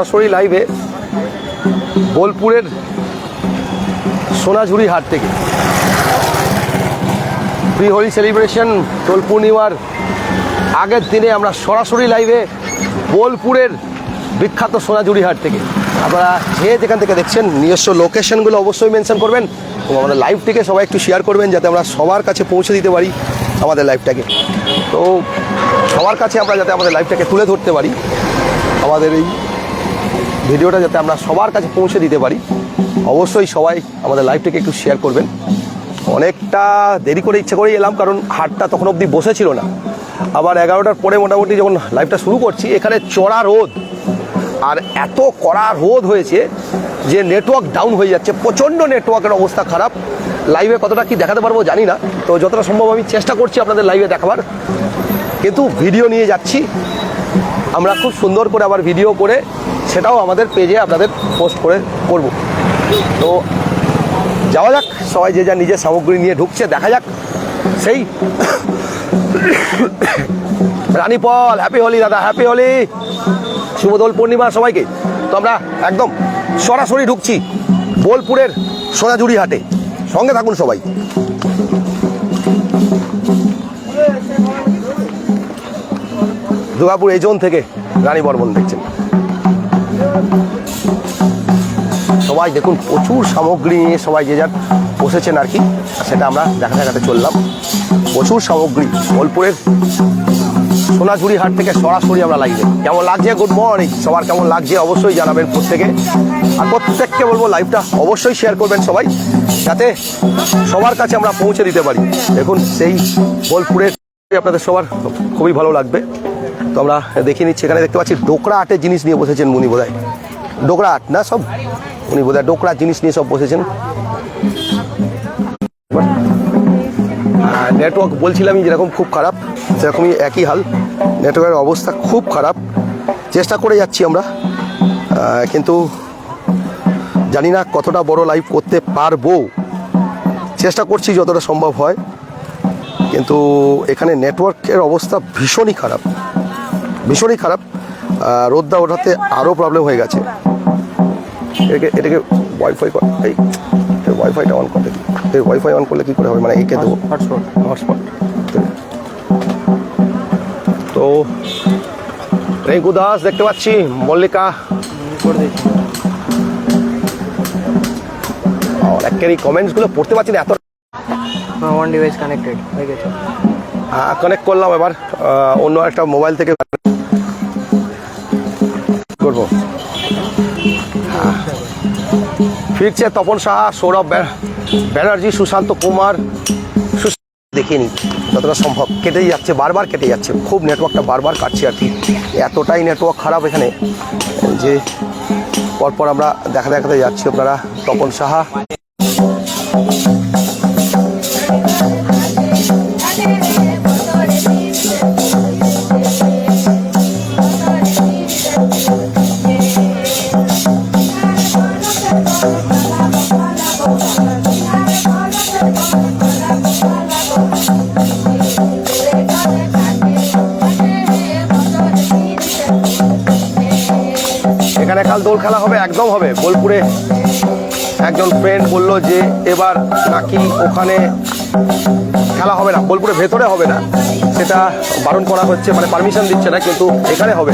সরাসরি লাইভে বোলপুরের সোনাঝুরি হাট থেকে। প্রি হোলি সেলিব্রেশন দোল পূর্ণিমার আগের দিনে আমরা সরাসরি লাইভে বোলপুরের বিখ্যাত সোনাঝুরি হাট থেকে। আপনারা যে যেখান থেকে দেখছেন, নিজস্ব লোকেশনগুলো অবশ্যই মেনশন করবেন এবং আমাদের লাইভটিকে সবাই একটু শেয়ার করবেন যাতে আমরা সবার কাছে পৌঁছে দিতে পারি আমাদের লাইভটাকে তো সবার কাছে আমরা যাতে আমাদের লাইভটাকে তুলে ধরতে পারি, আমাদের এই ভিডিওটা যাতে আমরা সবার কাছে পৌঁছে দিতে পারি, অবশ্যই সবাই আমাদের লাইভটাকে একটু শেয়ার করবেন। অনেকটা দেরি করে ইচ্ছে করেই এলাম, কারণ হাটটা তখন অবধি বসেছিল না। আবার এগারোটার পরে মোটামুটি যখন লাইভটা শুরু করছি, এখানে চড়া রোদ। আর এত কড়া রোদ হয়েছে যে নেটওয়ার্ক ডাউন হয়ে যাচ্ছে। প্রচণ্ড নেটওয়ার্কের অবস্থা খারাপ। লাইভে কতটা কি দেখাতে পারব জানি না। তো যতটা সম্ভব আমি চেষ্টা করছি আপনাদের লাইভে দেখাবার। কিন্তু ভিডিও নিয়ে যাচ্ছি। আমরা খুব সুন্দর করে আবার ভিডিও করে সেটাও আমাদের পেজে আপনাদের পোস্ট করে করব। তো যাওয়া যাক, সবাই যে যা নিজের সামগ্রী নিয়ে ঢুকছে, দেখা যাক। সেই রানীপল হ্যাপি হোলি দাদা হ্যাপি হোলি। শুভ দোল পূর্ণিমা সবাইকে। তো আমরা একদম সরাসরি ঢুকছি বোলপুরের সোনাঝুরি হাটে। সঙ্গে থাকুন সবাই। দুর্গাপুর এই জোন থেকে রানী বর্মন দেখছেন। সবাই দেখুন, প্রচুর সামগ্রী নিয়ে সবাই যে যার বসেছেন আর কি সেটা আমরা দেখা দেখাতে চললাম। প্রচুর সামগ্রী, বোলপুরের সোনাঝুরি হাট থেকে সরাসরি আমরা লাইভে কেমন লাগছে? গুড মর্নিং সবার কেমন লাগছে অবশ্যই জানাবেন প্রত্যেকে। আর প্রত্যেককে বলব লাইভটা অবশ্যই শেয়ার করবেন সবাই, যাতে সবার কাছে আমরা পৌঁছে দিতে পারি। দেখুন, সেই বোলপুরের আপনাদের সবার খুবই ভালো লাগবে। তো আমরা দেখে নিচ্ছি, এখানে দেখতে পাচ্ছি ডোকরা আটের জিনিস নিয়ে বসেছেন মুনি বোধহয়। ডোকরা আট না সব? উনি বোধহয় ডোকরা জিনিস নিয়ে সব বসেছেন। নেটওয়ার্ক বলছিলামই যেরকম খুব খারাপ, সেরকমই একই হাল। নেটওয়ার্কের অবস্থা খুব খারাপ। চেষ্টা করে যাচ্ছি আমরা। কিন্তু জানি না কতটা বড় লাইভ করতে পারব। চেষ্টা করছি যতটা সম্ভব হয়। কিন্তু এখানে নেটওয়ার্কের অবস্থা ভীষণই খারাপ। ভীষণই খারাপ। রোদটা ওঠাতে আরও প্রবলেম হয়ে গেছে। এটাকে এটাকে ওয়াইফাই এই ওয়াইফাইটা অন করলে কি এই ওয়াইফাই অন করলে কী করে হবে? মানে একে দেবো। হটস্পট হটস্পট তো রেঙ্কু দাস দেখতে পাচ্ছি মল্লিকা। অনেকেরই কমেন্টসগুলো পড়তে পারছি না এত ওয়ান ডিভাইস কানেক্টেড হয়ে গেছে। কানেক্ট করলাম এবার। অন্য একটা মোবাইল থেকে ফিরছে তপন সাহা, সৌরভ ব্যানার্জি সুশান্ত কুমার। দেখিনি যতটা সম্ভব। কেটেই যাচ্ছে, বারবার কেটে যাচ্ছে। খুব নেটওয়ার্কটা বারবার কাটছে আর কি। এতটাই নেটওয়ার্ক খারাপ এখানে যে পরপর আমরা দেখা দেখাতে যাচ্ছি আপনারা, তপন সাহা। এখানে কাল দোল খেলা হবে, একদম হবে। বোলপুরে একজন ফ্রেন্ড বলল যে, এবার নাকি ওখানে খেলা হবে না। বোলপুরে ভেতরে হবে না। সেটা বারণ করা হচ্ছে মানে পারমিশন দিচ্ছে না, কিন্তু এখানে হবে।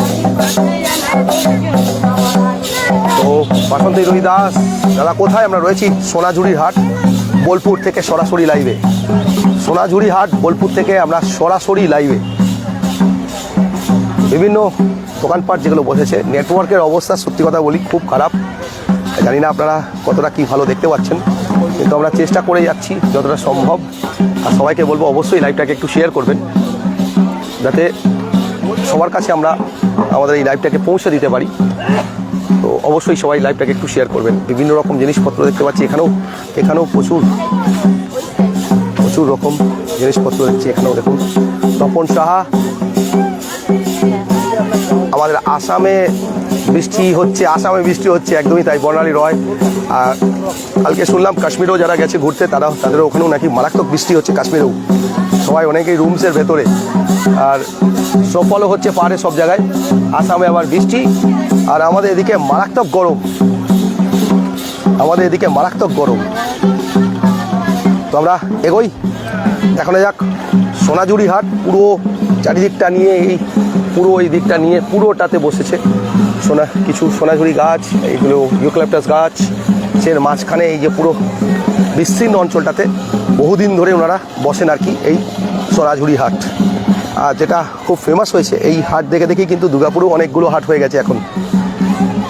তো বাসন্তী রোহি দাস দাদা কোথায়? আমরা রয়েছি সোনাঝুরির হাট, বোলপুর থেকে সরাসরি লাইভে সোনাঝুরি হাট, বোলপুর থেকে আমরা সরাসরি লাইভে বিভিন্ন দোকানপাট যেগুলো বসেছে নেটওয়ার্কের অবস্থা সত্যি কথা বলি খুব খারাপ। জানি না আপনারা কতটা কি ভালো দেখতে পাচ্ছেন, কিন্তু আমরা চেষ্টা করে যাচ্ছি যতটা সম্ভব। আর সবাইকে বলব অবশ্যই লাইভটাকে একটু শেয়ার করবেন, যাতে সবার কাছে আমরা আমাদের এই লাইভটাকে পৌঁছে দিতে পারি। অবশ্যই সবাই লাইভটাকে একটু শেয়ার করবেন। বিভিন্ন রকম জিনিসপত্র দেখতে পাচ্ছি এখানেও এখানেও প্রচুর প্রচুর রকম জিনিসপত্র দেখছি এখানেও দেখুন। তপন সাহা, আমাদের আসামে বৃষ্টি হচ্ছে, আসামে বৃষ্টি হচ্ছে, একদমই তাই, বর্ণালী রয়। আর কালকে শুনলাম কাশ্মীরেও যারা গেছে ঘুরতে, তারা তাদের ওখানেও নাকি মারাত্মক বৃষ্টি হচ্ছে কাশ্মীরেও। সবাই অনেকেই রুমসের ভেতরে। আর সফলও হচ্ছে পাহাড়ে সব জায়গায়। আসামে আবার বৃষ্টি। আর আমাদের এদিকে মারাত্মক গরম। আমাদের এদিকে মারাত্মক গরম। তো আমরা এগোই। দেখানো যাক সোনাঝুরি হাট পুরো চারিদিকটা নিয়ে এই পুরো এই দিকটা নিয়ে পুরোটাতে বসেছে। সোনা, কিছু সোনাঝুরি গাছ, এইগুলো ইউক্যালিপটাস গাছ এর মাঝখানে এই যে পুরো বিস্তীর্ণ অঞ্চলটাতে বহুদিন ধরে ওনারা বসেন আর কি এই সোনাঝুরি হাট। আর যেটা খুব ফেমাস হয়েছে, এই হাট দেখে দেখে কিন্তু দুর্গাপুরেও অনেকগুলো হাট হয়ে গেছে এখন।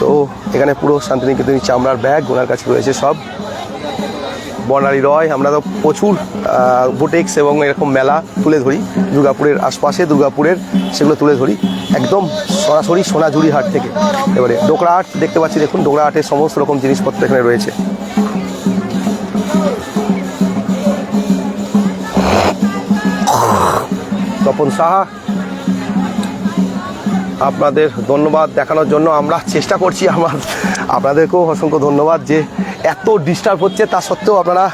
তো এখানে পুরো শান্তিনিকেতনী চামড়ার ব্যাগ ওনার কাছে রয়েছে সব। বর্ণালী রয়। আমরা তো প্রচুর বুটিক্স এবং এরকম মেলা তুলে ধরি। দুর্গাপুরের আশপাশে দুর্গাপুরের সেগুলো তুলে ধরি। একদম সরাসরি সোনাঝুরি হাট থেকে। এবারে ডোকরা হাট দেখতে পাচ্ছি, দেখুন ডোকরা হাটের সমস্ত রকম জিনিসপত্র এখানে রয়েছে। তপন সাহা, আপনাদের ধন্যবাদ দেখানোর জন্য আমরা চেষ্টা করছি। আমার, আপনাদেরকেও অসংখ্য ধন্যবাদ যে এত ডিস্টার্ব হচ্ছে, তা সত্ত্বেও আপনারা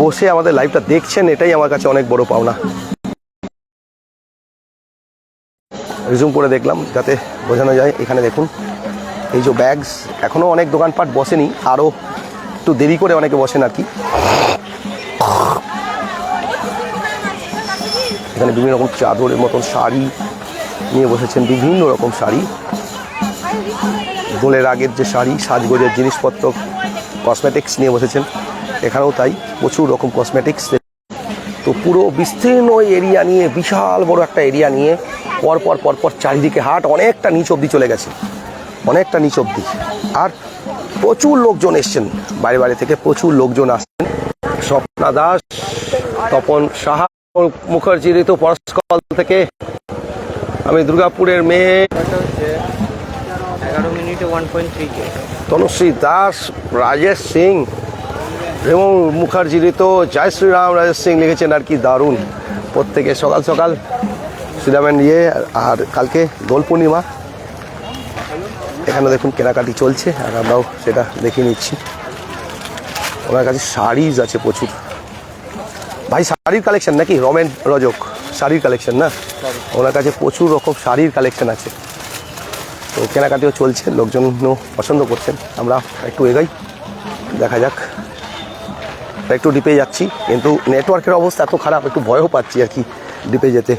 বসে আমাদের লাইভটা দেখছেন, এটাই আমার কাছে অনেক বড় পাওনা। রিজুম করে দেখলাম, যাতে বোঝানো যায়। এখানে দেখুন, এই যে ব্যাগস এখনও অনেক দোকানপাট বসেনি আরও একটু দেরি করে অনেকে বসেন আর কি। এখানে বিভিন্ন রকম চাদরের মতন শাড়ি নিয়ে বসেছেন, বিভিন্ন রকম শাড়ি। দোলের আগের যে শাড়ি, সাজগোজের জিনিসপত্র কসমেটিক্স নিয়ে বসেছেন। এখানেও তাই, প্রচুর রকম কসমেটিক্স তো পুরো বিস্তীর্ণ এরিয়া নিয়ে, বিশাল বড় একটা এরিয়া নিয়ে, পর পর পর পর চারিদিকে হাট, অনেকটা নিচ অব্দি চলে গেছে। অনেকটা নিচ অব্দি আর প্রচুর লোকজন এসছেন। বাইরে বাইরে থেকে প্রচুর লোকজন আসছেন। স্বপ্না দাস, তপন সাহা, মুখার্জির তো পরস্কল থেকে আমি দুর্গাপুরের মেয়ে এগারো মিনিটে ওয়ান পয়েন্ট থ্রি কে তনুশ্রী দাস, রাজেশ সিং এবং মুখার্জির তো জয় শ্রীরাম, রাজেশ সিং লিখেছেন আর কি দারুণ। প্রত্যেকে সকাল সকাল শ্রীরামের নিয়ে আর কালকে দোল পূর্ণিমা। এখানে দেখুন কেনাকাটি চলছে আর আমরাও সেটা দেখে নিচ্ছি। ওনার কাছে শাড়িজ আছে প্রচুর। ভাই, শাড়ির কালেকশন নাকি? রমেন রজক, শাড়ির কালেকশন না? ওনার কাছে প্রচুর রকম শাড়ির কালেকশন আছে। তো কেনাকাটিও চলছে লোকজনও পছন্দ করছেন। আমরা একটু এগাই দেখা যাক। একটু ডিপে যাচ্ছি কিন্তু নেটওয়ার্কের অবস্থা এত খারাপ একটু ভয়ও পাচ্ছি আর কি ডিপে যেতে।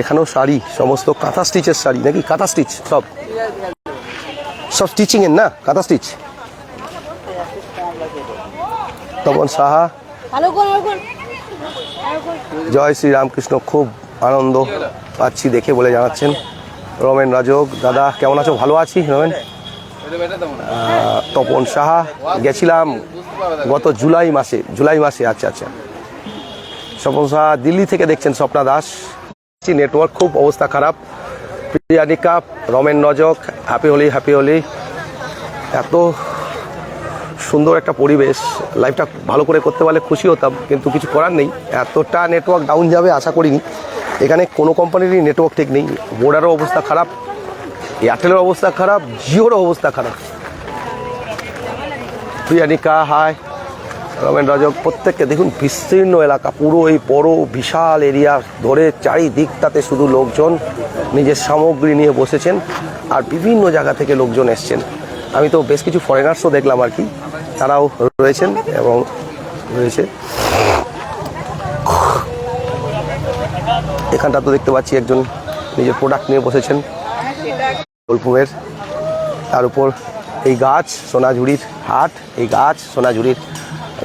এখানেও শাড়ি সমস্ত কাঁথা স্টিচের শাড়ি নাকি কাঁথা স্টিচ সব? সব স্টিচিংয়ের না? কাঁথা স্টিচ তপন সাহা। জয় শ্রী রামকৃষ্ণ খুব আনন্দ পাচ্ছি দেখে বলে জানাচ্ছেন। রমেন রাজক দাদা, কেমন আছো? ভালো আছি, রমেন? তপন সাহা, গেছিলাম গত জুলাই মাসে জুলাই মাসে আচ্ছা আচ্ছা। স্বপন সাহা দিল্লি থেকে দেখছেন স্বপ্না দাস। নেটওয়ার্ক খুব অবস্থা খারাপ। প্রিয়ানিকা রমেন রজক হ্যাপি হোলি হ্যাপি হোলি এত সুন্দর একটা পরিবেশ। লাইফটা ভালো করে করতে পারলে খুশি হতাম, কিন্তু কিছু করার নেই। এতটা নেটওয়ার্ক ডাউন যাবে, আশা করিনি। এখানে কোনো কোম্পানিরই নেটওয়ার্ক ঠিক নেই। ভোডারও অবস্থা খারাপ, এয়ারটেলের অবস্থা খারাপ, জিওরও অবস্থা খারাপ। প্রিয়ানিকা হাই। রমেন রাজক, প্রত্যেককে দেখুন, বিস্তীর্ণ এলাকা, পুরো এই বড়, বিশাল এরিয়া ধরে চারিদিকটাতে শুধু লোকজন নিজের সামগ্রী নিয়ে বসেছেন আর বিভিন্ন জায়গা থেকে লোকজন এসছেন। আমি তো বেশ কিছু ফরেনার্সও দেখলাম আর কি। তারাও রয়েছেন এবং রয়েছে। এখানটা তো দেখতে পাচ্ছি একজন নিজের প্রোডাক্ট নিয়ে বসেছেন। বোলপুরের। তার উপর এই গাছ সোনাঝুরির হাট এই গাছ সোনাঝুরির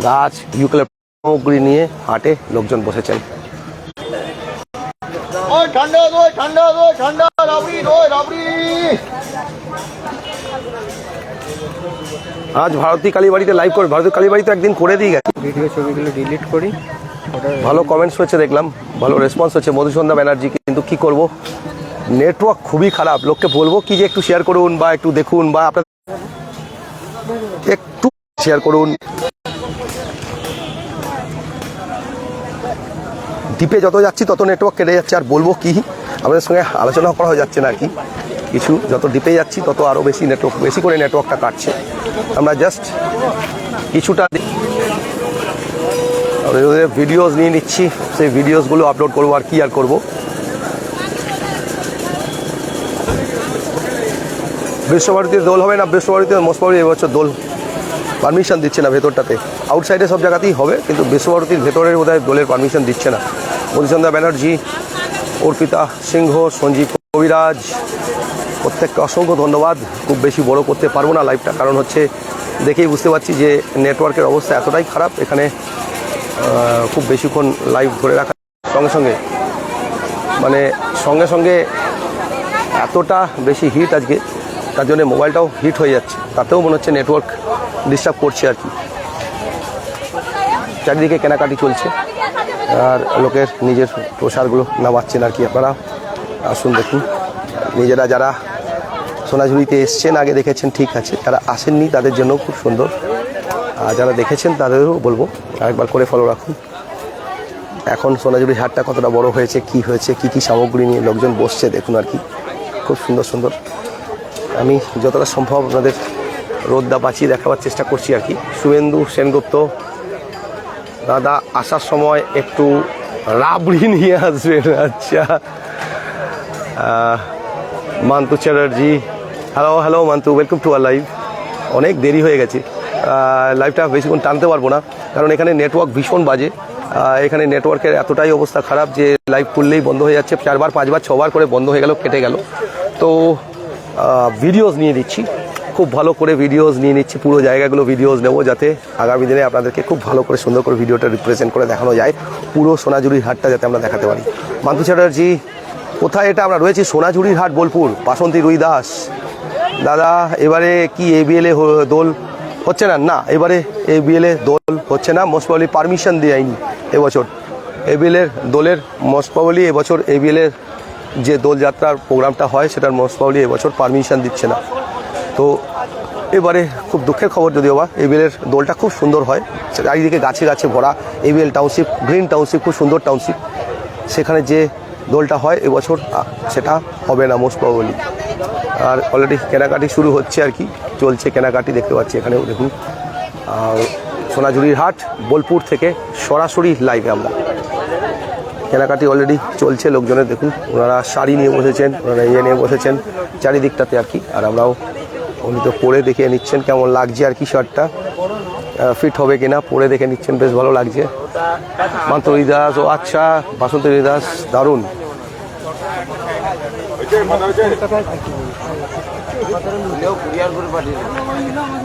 গাছ ইউক্লিপ সামগ্রী নিয়ে হাটে লোকজন বসেছেন। ঠান্ডা ঠান্ডা ঠান্ডা রাবড়ি রাবড়ি। আজ ভারতী কালীবাড়িতে লাইভ করে ভারতী কালীবাড়িতে একদিন করে দিয়ে গেছে। ভিডিও ছবিগুলো ডিলিট করি। ভালো কমেন্টস হচ্ছে দেখলাম। ভালো রেসপন্স হচ্ছে মধুসন্ধ্যা ব্যানার্জি, কিন্তু কি করব? নেটওয়ার্ক খুবই খারাপ। লোককে বলব কি যে একটু শেয়ার করুন বা একটু দেখুন বা আপনার একটু শেয়ার করুন। দ্বীপে যত যাচ্ছি, তত নেটওয়ার্ক কেটে যাচ্ছে। আর বলব কি, আমাদের সঙ্গে আলোচনা করা যাচ্ছে না কি কিছু যত ডিপে যাচ্ছি, তত আরও বেশি নেটওয়ার্ক বেশি করে নেটওয়ার্কটা কাটছে। আমরা জাস্ট কিছুটা ভিডিওস নিয়ে নিচ্ছি, সেই ভিডিওসগুলো আপলোড করব আর কি আর করব। বিশ্বভারতীতে দোল হবে না বিশ্বভারতীতে মোস্টভারতী এবছর দোল পারমিশন দিচ্ছে না ভেতরটাতে। আউটসাইডে সব জায়গাতেই হবে, কিন্তু বিশ্বভারতীর ভেতরের বোধহয় দোলের পারমিশন দিচ্ছে না। মধুচন্দ্রা ব্যানার্জি, অর্পিতা সিংহ, সঞ্জীব কবিরাজ, প্রত্যেককে অসংখ্য ধন্যবাদ। খুব বেশি বড় করতে পারব না লাইভটা কারণ হচ্ছে দেখেই বুঝতে পারছি যে নেটওয়ার্কের অবস্থা এতটাই খারাপ, এখানে খুব বেশিক্ষণ লাইভ ধরে রাখা সঙ্গে সঙ্গে। মানে সঙ্গে সঙ্গে এতটা বেশি হিট আজকে, তার জন্য মোবাইলটাও হিট হয়ে যাচ্ছে। তাতেও মনে হচ্ছে নেটওয়ার্ক ডিস্টার্ব করছে আর কি। চারিদিকে কেনাকাটি চলছে, আর লোকের নিজের প্রসারগুলো নামাচ্ছেন আর কি আপনারা। আসুন দেখুন, নিজেরা যারা সোনাঝুরিতে এসছেন, আগে দেখেছেন, ঠিক আছে, যারা আসেননি, তাদের জন্য খুব সুন্দর। যারা দেখেছেন তাদেরও বলব, আরেকবার করে ফলো রাখুন। এখন সোনাঝুরি হাটটা কতটা বড় হয়েছে, কি হয়েছে, কি কি সামগ্রী নিয়ে লোকজন বসছে, দেখুন আর কি। খুব সুন্দর সুন্দর। আমি যতটা সম্ভব আপনাদের রোদদা বাঁচিয়ে দেখাবার চেষ্টা করছি আর কি। শুভেন্দু সেনগুপ্ত দাদা আসার সময় একটু রাবড়ি নিয়ে আসবেন। আচ্ছা। Mantu Chatterjee. Hello hello Mantu welcome to R live অনেক দেরি হয়ে গেছে। লাইভটা বেশিক্ষণ টানতে পারব না। কারণ এখানে নেটওয়ার্ক ভীষণ বাজে। এখানে নেটওয়ার্কের এতটাই অবস্থা খারাপ যে লাইভ খুললেই বন্ধ হয়ে যাচ্ছে। চারবার, পাঁচবার, ছবার করে বন্ধ হয়ে গেল, কেটে গেল। তো ভিডিওস নিয়ে দিচ্ছি খুব ভালো করে ভিডিওস নিয়ে নিচ্ছি। পুরো জায়গাগুলো ভিডিওস নেব যাতে আগামী দিনে আপনাদেরকে খুব ভালো করে সুন্দর করে ভিডিওটা রিপ্রেজেন্ট করে দেখানো যায়। পুরো সোনাঝুরির হাটটা যাতে আমরা দেখাতে পারি। মান্তু চ্যাটার্জি, কোথায় এটা আমরা রয়েছি? সোনাঝুরির হাট, বোলপুর। বাসন্তী রুই দাস। দাদা, এবারে কি এবিএল এ দোল? হচ্ছে না? না, এবারে এবিএল এ দোল হচ্ছে না মোস্ট প্রবলি পারমিশন দেয়নি এবছর। এবিএল এর দোলের মোস্ট প্রবলি এবছর এবিএল এর যে দোলযাত্রার প্রোগ্রামটা হয়, সেটার মোস্ট প্রবলি এবছর পারমিশন দিচ্ছে না। তো এবারে খুব দুঃখের খবর যদিও বা এবিএলের দোলটা খুব সুন্দর হয়। চারিদিকে গাছে গাছে ভরা এ এবিএল টাউনশিপ গ্রিন টাউনশিপ খুব সুন্দর টাউনশিপ সেখানে যে দোলটা হয় এবছর সেটা হবে না মোস্ট প্রবলি আর অলরেডি কেনাকাটি শুরু হচ্ছে আর কি। চলছে কেনাকাটি, দেখতে পাচ্ছি এখানেও দেখুন। সোনাঝুরির হাট, বোলপুর থেকে সরাসরি লাইভে আমরা। কেনাকাটি অলরেডি চলছে লোকজনের, দেখুন। ওনারা শাড়ি নিয়ে বসেছেন, ওনারা ইয়ে নিয়ে বসেছেন চারিদিকটাতে আর কি। আর আমরাও উনি তো পরে দেখে নিচ্ছেন কেমন লাগছে আর কি শার্টটা। ফিট হবে কিনা, পরে দেখে নিচ্ছেন, বেশ ভালো লাগছে। মান্ত দাস ও আচ্ছা বাসন্ত দাস দারুণ।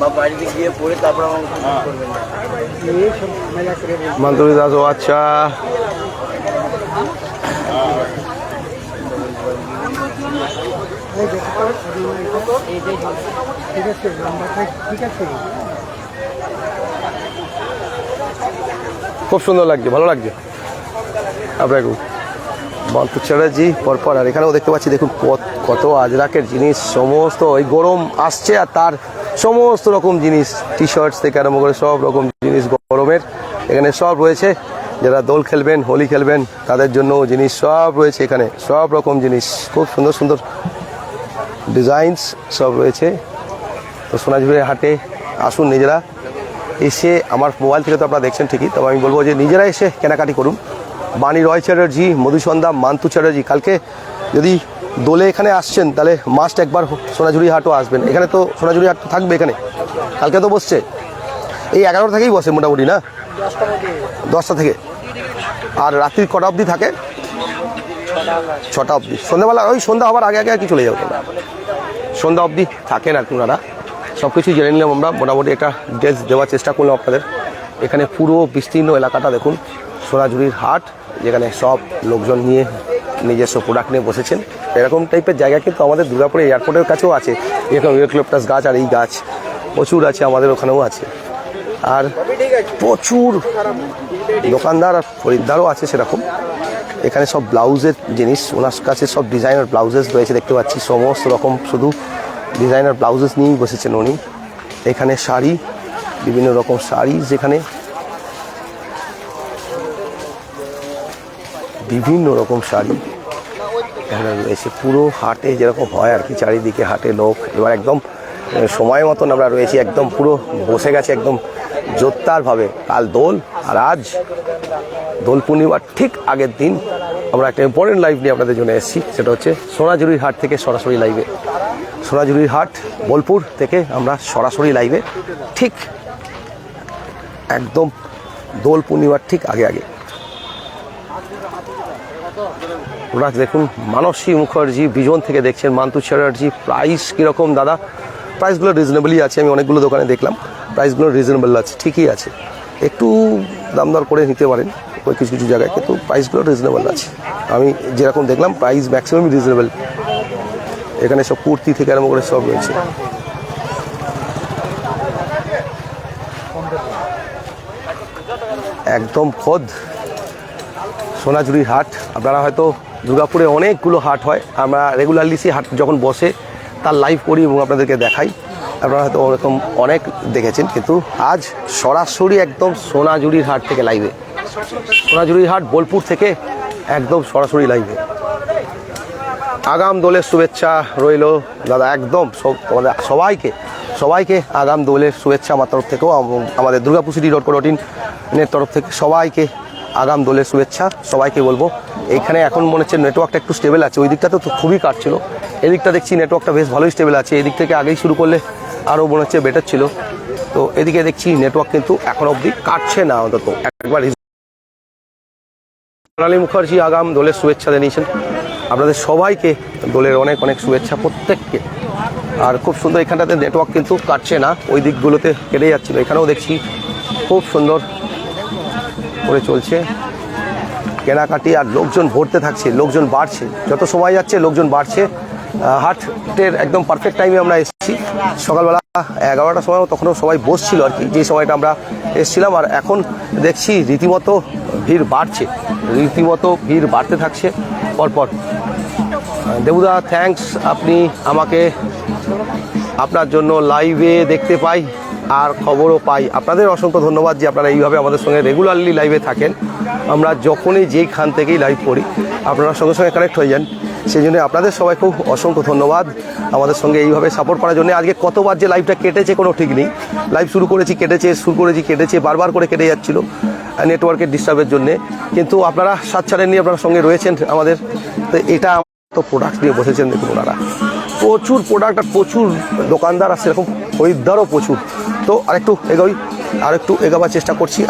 বা গিয়ে পড়ে তারপর আমাকে ফোন করবেন মান্তরি দাস ও আচ্ছা খুব সুন্দর লাগছে, ভালো লাগছে। আপনাকে বান্তু চ্যাটার্জি, পরপর আর এখানেও দেখতে পাচ্ছি, দেখুন কত- কত আজরাকের জিনিস, সমস্ত ওই গরম আসছে আর তার সমস্ত রকম জিনিস টি শার্টস থেকে আরম্ভ করে সব রকম জিনিস গরমের, এখানে সব রয়েছে। যারা দোল খেলবেন, হোলি খেলবেন, তাদের জন্য জিনিস সব রয়েছে এখানে, সব রকম জিনিস, খুব সুন্দর সুন্দর ডিজাইনস সব রয়েছে। তো সোনাঝুরির হাটে আসুন নিজেরা, এসে আমার মোবাইল থেকে তো আপনারা দেখছেন ঠিকই, তবে আমি বলব যে নিজেরা এসে কেনাকাটি করুন। বাণী রয় চ্যাটার্জি মধুসন্দা মান্তু চ্যাটার্জি। কালকে যদি দোলে এখানে আসছেন, তাহলে মাস্ট একবার সোনাঝুরি হাটও আসবেন। এখানে তো সোনাঝুরি হাট থাকবে এখানে। কালকে তো বসছে। এই এগারোটা থেকেই বসে মোটামুটি, না? দশটা থেকে। আর রাত্রির কটা অবধি থাকে? ছটা অবধি। সন্ধ্যাবেলা, ওই সন্ধ্যা হওয়ার আগে আগে আর কি চলে যাবে সন্ধ্যা অবধি থাকেন আর ওনারা। সব কিছু জেনে নিলাম আমরা। মোটামুটি একটা ডিটেলস দেওয়ার চেষ্টা করলাম আপনাদের। এখানে পুরো বিস্তীর্ণ এলাকাটা দেখুন। সোনাঝুরির হাট। যেখানে সব লোকজন নিয়ে নিজস্ব প্রোডাক্ট নিয়ে বসেছেন। এরকম টাইপের জায়গা কিন্তু আমাদের দুর্গাপুরে এয়ারপোর্টের কাছেও আছে। এরকম ইউক্লিপটাস গাছ আর এই গাছ প্রচুর আছে, আমাদের ওখানেও আছে। আর প্রচুর দোকানদার আর খরিদ্দারও আছে সেরকম। এখানে সব ব্লাউজের জিনিস, ওনার কাছে সব ডিজাইনার ব্লাউজেস রয়েছে, দেখতে পাচ্ছি। সমস্ত রকম শুধু ডিজাইনার ব্লাউজেস নিয়েই বসেছেন উনি। এখানে শাড়ি, বিভিন্ন রকম শাড়ি যেখানে বিভিন্ন রকম শাড়ি এখানে রয়েছে। পুরো হাটে যেরকম হয় আর কি, চারিদিকে হাটে লোক। এবার একদম সময় মতন আমরা রয়েছি, একদম পুরো বসে গেছে, একদম জোরদারভাবে। কাল দোল, আর আজ দোল পূর্ণিমার ঠিক আগের দিন আমরা একটা ইম্পর্টেন্ট লাইভ নিয়ে আপনাদের জন্য এসেছি। সেটা হচ্ছে সোনাঝুরির হাট থেকে সরাসরি লাইভে সোনাঝুরির হাট, বোলপুর থেকে আমরা সরাসরি লাইভে ঠিক একদম দোল পূর্ণিমার ঠিক আগে আগে। ওরা দেখুন, মানসী মুখার্জি বিজন থেকে দেখছেন মান্তু চ্যাটার্জি। প্রাইস কীরকম, দাদা? প্রাইসগুলো রিজনেবলই আছে, আমি অনেকগুলো দোকানে দেখলাম। প্রাইসগুলো রিজনেবল আছে, ঠিকই আছে। একটু দাম দর করে নিতে পারেন, ওই কিছু কিছু জায়গায়, কিন্তু প্রাইসগুলো রিজনেবল আছে। আমি যেরকম দেখলাম প্রাইস ম্যাক্সিমামই রিজনেবল এখানে সব কুর্তি থেকে আরম্ভ করে সব রয়েছে। একদম খোদ। সোনাঝুরির হাট, আপনারা হয়তো দুর্গাপুরে অনেকগুলো হাট হয়। আমরা রেগুলারলি সেই হাট যখন বসে, তার লাইভ করি এবং আপনাদেরকে দেখাই। আপনারা হয়তো ওরকম অনেক দেখেছেন, কিন্তু আজ সরাসরি একদম সোনাঝুরির হাট থেকে লাইভে সোনাঝুরির হাট বোলপুর থেকে একদম সরাসরি লাইভে আগাম দোলের শুভেচ্ছা রইল। দাদা, একদম সব তোমাদের সবাইকে সবাইকে আগাম দোলের শুভেচ্ছা আমার তরফ থেকেও আমাদের দুর্গাপুর সিটি ডট ডট ইনের তরফ থেকে সবাইকে আগাম দোলের শুভেচ্ছা, সবাইকে বলব। এইখানে এখন মনে হচ্ছে নেটওয়ার্কটা একটু স্টেবল আছে। ওই দিকটা তো খুবই কাটছিল এদিকটা দেখছি নেটওয়ার্কটা বেশ ভালোই স্টেবল আছে। এদিক থেকে আগেই শুরু করলে আরও মনে হচ্ছে বেটার ছিল। তো এদিকে দেখছি নেটওয়ার্ক কিন্তু এখন অবধি কাটছে না অন্তত একবার সোনালী মুখার্জি আগাম দোলের শুভেচ্ছা জানিয়েছেন। আপনাদের সবাইকে দোলের অনেক অনেক শুভেচ্ছা প্রত্যেককে। আর খুব সুন্দর এখানটাতে নেটওয়ার্ক কিন্তু কাটছে না। ওই দিকগুলোতে কেটে যাচ্ছিল। এখানেও দেখছি খুব সুন্দর করে চলছে। কেনাকাটি আর লোকজন ভরতে থাকছে, লোকজন বাড়ছে। যত সময় যাচ্ছে, লোকজন বাড়ছে। হাটের একদম পারফেক্ট টাইমে আমরা এসেছি। সকালবেলা এগারোটার সময় তখনও সবাই বসছিল আর কি। যে সময়টা আমরা এসেছিলাম আর এখন দেখছি রীতিমতো ভিড় বাড়ছে। রীতিমতো ভিড় বাড়তে থাকছে পরপর। দেবুদা থ্যাঙ্কস আপনি আমাকে আপনার জন্য লাইভে দেখতে পাই। আর খবরও পাই। আপনাদের অসংখ্য ধন্যবাদ যে আপনারা এইভাবে আমাদের সঙ্গে রেগুলারলি লাইভে থাকেন। আমরা যখনই যেইখান থেকেই লাইভ করি, আপনারা সঙ্গে সঙ্গে কানেক্ট হয়ে যান। সেই জন্য আপনাদের সবাই খুব অসংখ্য ধন্যবাদ। আমাদের সঙ্গে এইভাবে সাপোর্ট করার জন্য আজকে কতবার যে লাইভটা কেটেছে কোনো ঠিক নেই। লাইভ শুরু করেছি, কেটেছে, শুরু করেছি, কেটেছে, বারবার করে কেটে যাচ্ছিল নেটওয়ার্কের ডিস্টার্বের জন্যে। কিন্তু আপনারা সাচ্ছাড়ে নিয়ে আপনার সঙ্গে রয়েছেন আমাদের। তো এটা তো প্রোডাক্ট নিয়ে বসেছেন দেখুন ওনারা। প্রচুর প্রোডাক্ট আর প্রচুর দোকানদার আর সেরকম খরিদ্দারও প্রচুর। তো আরেকটু এগোই আরেকটু এগোবার চেষ্টা করছি।